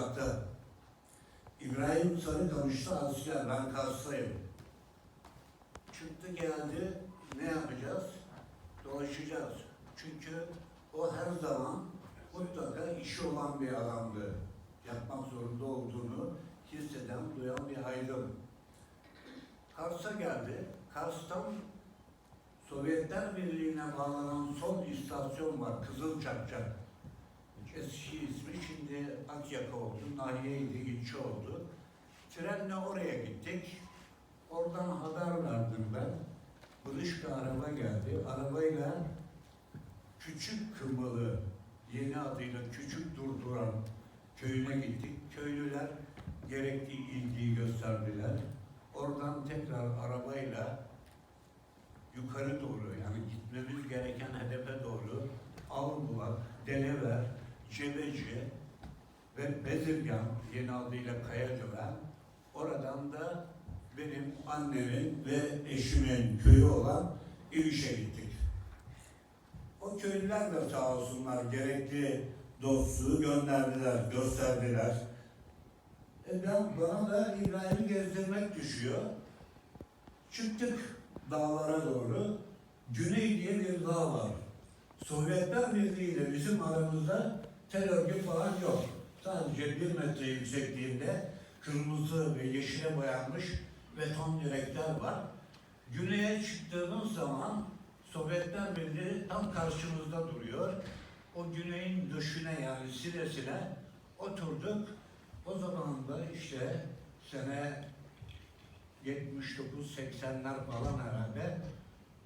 uzakta. İbrahim Sarıkamış'ta asker, ben Kars'tayım. Çıktı geldi, ne yapacağız? Dolaşacağız. Çünkü o her zaman mutlaka işi olan bir adamdı. Yapmak zorunda olduğunu hisseden, duyan bir aydın. Kars'a geldi. Kars'tan Sovyetler Birliği'ne bağlanan son istasyon var, Kızılçakçak. Eski ismi şimdi Akyaka oldu, Nahiye-i ilçe oldu. Trenle oraya gittik. Oradan. Bırış bir araba geldi. Arabayla Küçük Kımılı, yeni adıyla Küçük Durduran köyüne gittik. Köylüler gerekli ilgiyi gösterdiler. Oradan tekrar arabayla yukarı doğru yani gitmemiz gereken hedefe doğru Avbulak, Delever, Cebeci ve Bezirgan yeni adıyla Kayacören oradan da benim annemin ve eşimin köyü olan İliş'e gittik. O köylüler de sağ olsunlar gerekli dostluğu gönderdiler, gösterdiler. E ben, bana da İbrahim'i gezdirmek düşüyor. Çıktık dağlara doğru. Güney diye bir dağ var. Sovyetler Birliği ile bizim aramızda tel örgü falan yok. Sadece bir metre yüksekliğinde kırmızı ve yeşile boyanmış beton direkler var. Güneye çıktığımız zaman Sovyetler Birliği tam karşımızda duruyor. O güneyin döşüne yani sinesine oturduk. O zaman da işte sene 79-80'ler falan herhalde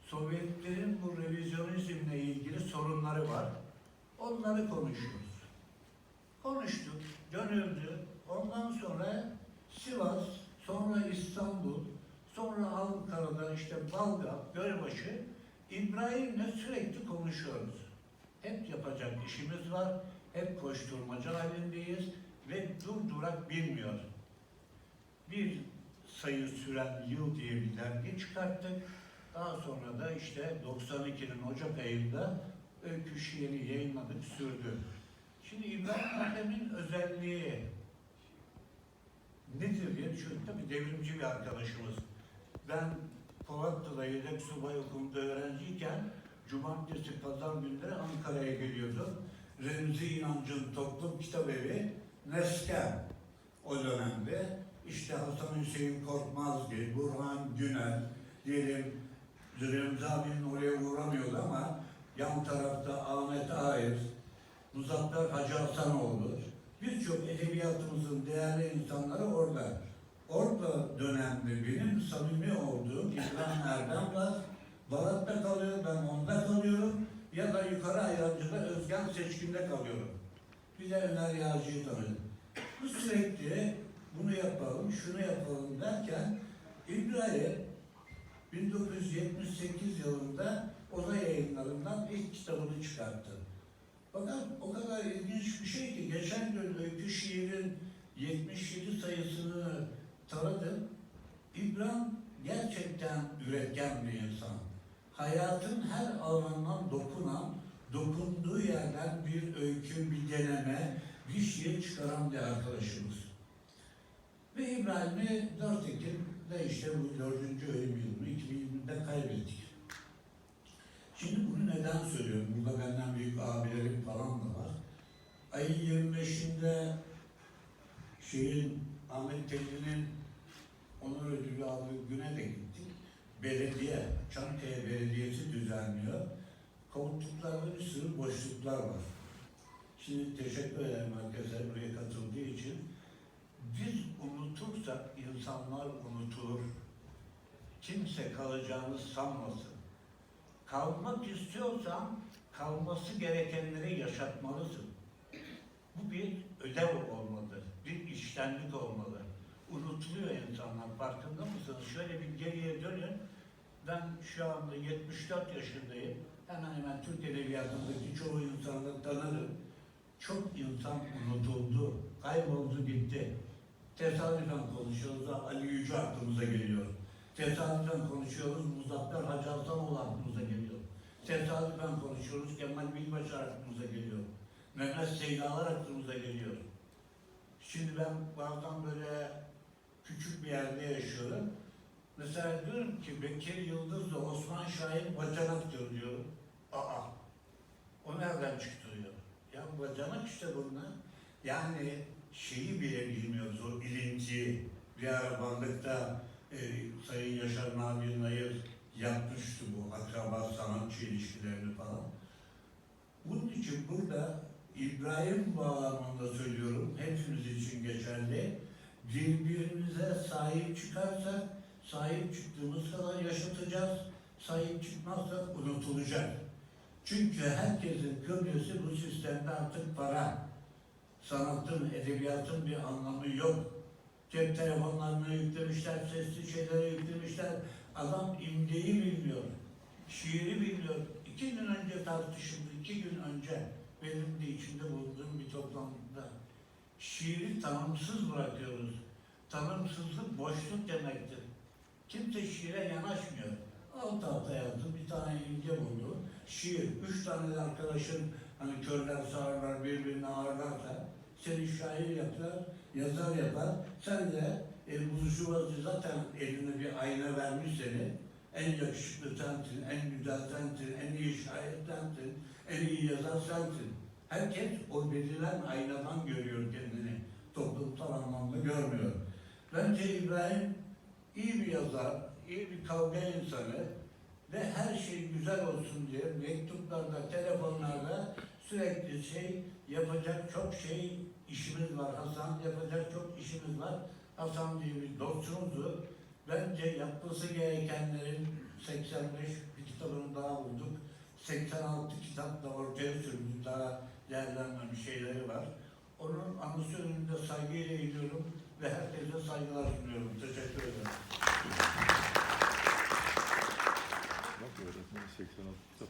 Sovyetlerin bu revizyonizmle ilgili sorunları var. Onları konuşuyoruz. Konuştuk, dönüldü. Ondan sonra Sivas, sonra İstanbul, sonra Ankara'da işte Balgat, Gölbaşı, İbrahim'le sürekli konuşuyoruz. Hep yapacak işimiz var, hep koşturmaca halindeyiz ve durdurak bilmiyor. Bir sayı süren Yıl diye bir dergi çıkarttık. Daha sonra da işte 92'nin Ocak ayında öykü şiiri yayınladık, sürdü. Şimdi İbrahim Ethem'in özelliği nedir diye düşündük. Tabii devrimci bir arkadaşımız. Ben Polatlı'da yedek subay okulunda öğrenciyken cumartesi, pazar günleri Ankara'ya geliyordum. Remzi İnancı'nın toplum kitap evi Nesken o dönemde. İşte Hasan Hüseyin Korkmazgil, Burhan Günel, diyelim Remzi abinin oraya uğramıyordu ama yan tarafta Ahmet Ağır, Muzaffer Hacı Hasanoğlu, birçok edebiyatımızın değerli insanları orada. Orada dönemde benim samimi olduğum İbrahim Erdem var. Balat'ta kalıyor, ben onda kalıyorum. Ya da yukarı Ayrancı'da Özgen Seçkin'de kalıyorum. Bir de Ömer Yağcı'yı tanıdım. Bu sürekli bunu yapalım, şunu yapalım derken İbrahim 1978 yılında Oda yayınlarından ilk kitabını çıkarttı. Fakat o kadar ilginç bir şey ki geçen gün Öykü Şiir'in 77 sayısını taradım. İbrahim gerçekten üretken bir insan. Hayatın her alanından dokunan, dokunduğu yerden bir öykü, bir deneme, bir şiir çıkaran bir arkadaşımız. Ve İbrahim'i 4 Ekim'de işte bu dördüncü ölüm yılını 2020'de kaybettik. Şimdi bunu neden söylüyorum? Burada benden büyük abilerim falan da var. Ayın 25'inde şeyin Ahmet Tekin'in onur ödülü aldığı güne de gittik. Belediye, Çankaya Belediyesi düzenliyor. Koltuklarda bir sürü boşluklar var. Şimdi teşekkür ederim herkese buraya katıldığı için. Biz unutursak insanlar unutur. Kimse kalacağını sanmasın. Kalmak istiyorsan kalması gerekenleri yaşatmalısın. Bu bir ödev olmalı, bir iştenlik olmalı. Unutuluyor insanlar, farkında mısınız? Şöyle bir geriye dönün. Ben şu anda 74 yaşındayım. Hemen hemen Türk Edebiyatı'ndaki çoğu insanı tanırım. Çok insan unutuldu, kayboldu gitti. Tesadüfen konuşuyoruz da Ali Yüce aklımıza geliyor. Tesadüfen konuşuyoruz, Muzaffer Hacı Hasanoğlu aklımıza geliyor. Tesadüfen konuşuyoruz, Kemal Bilbaşı aklımıza geliyor. Mehmet Seydalar aklımıza geliyor. Şimdi ben bazen böyle küçük bir yerde yaşıyorum. Mesela diyorum ki Bekir Yıldız'la Osman Şahin bacanaktır diyorum. Aa, o nereden çıktı diyor. Ya bacanak işte bunlar. Yani şeyi bile bilmiyoruz, o ilintiyi. Bir ara balıkta e, Sayın Yaşar Nabi Nayır yapmıştı bu akraba sanatçı ilişkilerini falan. Bunun için burada İbrahim bağlamında söylüyorum, hepimiz için geçerli. Birbirimize sahip çıkarsak, sahip çıktığımız kadar yaşatacağız. Sahip çıkmazsak unutulacak. Çünkü herkesin kıblesi bu sistemde artık para. Sanatın, edebiyatın bir anlamı yok. Cep telefonlarına yüklemişler, sesli şeylere yüklemişler. Adam imgeyi bilmiyor, şiiri bilmiyor. İki gün önce tartışıldı, iki gün önce benim de içinde bulunduğum bir toplantıda. Şiiri tanımsız bırakıyoruz. Tanımsızlık boşluk demektir. Kimse şiire yanaşmıyor. Alt alta yazdım, bir tane imge buldu. Şiir, üç tane arkadaşın hani körler sağırlar birbirini ağırlarsa seni şair yapar, yazar yapar. Sen de e, burjuvazı zaten eline bir ayna vermiş seni. En yakışıklı sensin, en güzel sensin, en iyi şair sensin, en iyi yazar sensin. Herkes o belirlen aynadan görüyor kendini. Toplumsal anlamda görmüyor. Bence İbrahim iyi bir yazar, iyi bir kavga insanı ve her şey güzel olsun diye mektuplarda, telefonlarda sürekli şey yapacak çok şey işimiz var. Hasan yapacak çok işimiz var. Hasan diye bir dostumuzdu. Bence yapması gerekenlerin 85 kitabını daha bulduk. 86 kitap da ortaya sürdü. Daha değerlenmemiş şeyleri var. Onun anısı önünde saygıyla eğiliyorum ve herkese saygılar sunuyorum. Teşekkür ederim. Bak öğretmen 86 kitap